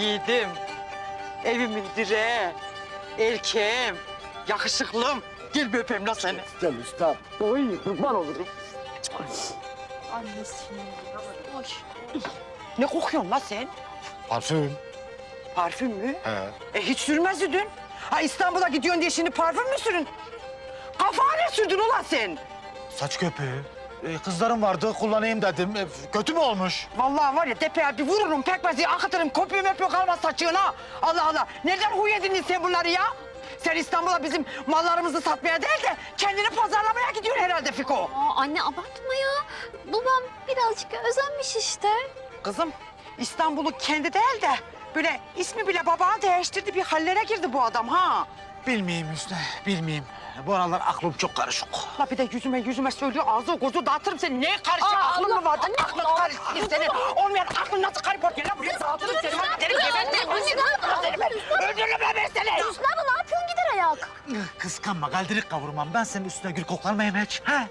yiğidim, evimin direği, erkeğim, yakışıklım. Gel bir öpeyim la seni. Gel üstad. Oy kurban olurum. Annesinin. Hoş. Ne kokuyorsun la sen? Parfüm. Parfüm mü? He. E hiç sürmezdi dün. Ha İstanbul'a gidiyorsun diye şimdi parfüm mü sürün? Kafana ne sürdün ulan sen? Saç köpüğü. Ee, kızlarım vardı kullanayım dedim. Ee, kötü mü olmuş? Vallahi var ya tepeye bir vururum pekmezi akıtırım kopuyor möpüyor kalmaz saçığına. Allah Allah nereden huy edindin sen bunları ya? Sen İstanbul'a bizim mallarımızı satmaya değil de kendini pazarlamaya gidiyorsun herhalde Fiko. Aa, anne abartma ya. Babam birazcık özenmiş işte. Kızım İstanbul'u kendi değil de böyle ismi bile babana değiştirdi bir hallere girdi bu adam ha. Bilmeyeyim Hüsnü, bilmeyeyim. Bu aralar aklım çok karışık. La bir de yüzüme yüzüme söylüyor ağzı gözü dağıtırım seni. Ne karışık Aa, aklın mı vardı? Aklın karıştı senin. Olmayan aklın nasıl karı portaya lan buraya dağıtırım seni. Ben giderim Anne, gebertirim. anne, ne yapıyorsun? Öldürürüm ben seni. Hüsnü abla ne yapıyorsun gider ayak? Kıskanma, galdirik kavurmam. Ben senin üstüne gül koklar mıyım hiç? He?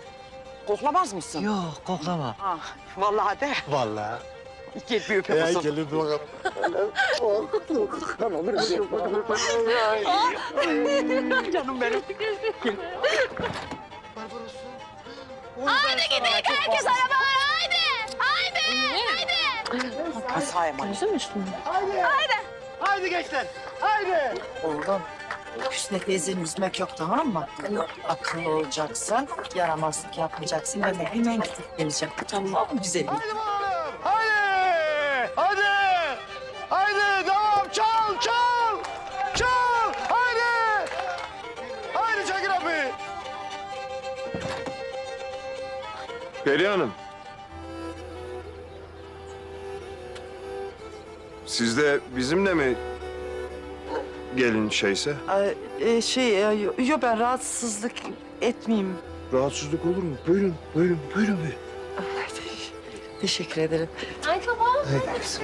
Koklamaz mısın? Yok, koklama. Ah, vallahi de. Vallahi. Gel bir öpeyim zaman. gelin bir bakalım. Canım benim. Haydi gidelim herkes arabalar haydi. Haydi. Haydi. Kasaya emanet. Haydi gençler, haydi. Oğlum, Hüsnü teyzeni üzmek yok tamam mı? Akıllı olacaksın, yaramazlık yapmayacaksın. Ben de hemen gidip geleceğim. Tamam mı güzelim? Haydi bakalım, Perihan Hanım. Siz de bizimle mi gelin şeyse? Ay, e, şey, e, yo, yo, ben rahatsızlık etmeyeyim. Rahatsızlık olur mu? Buyurun, buyurun, buyurun. bir. Teşekkür ederim. Ay baba. Haydi kızım.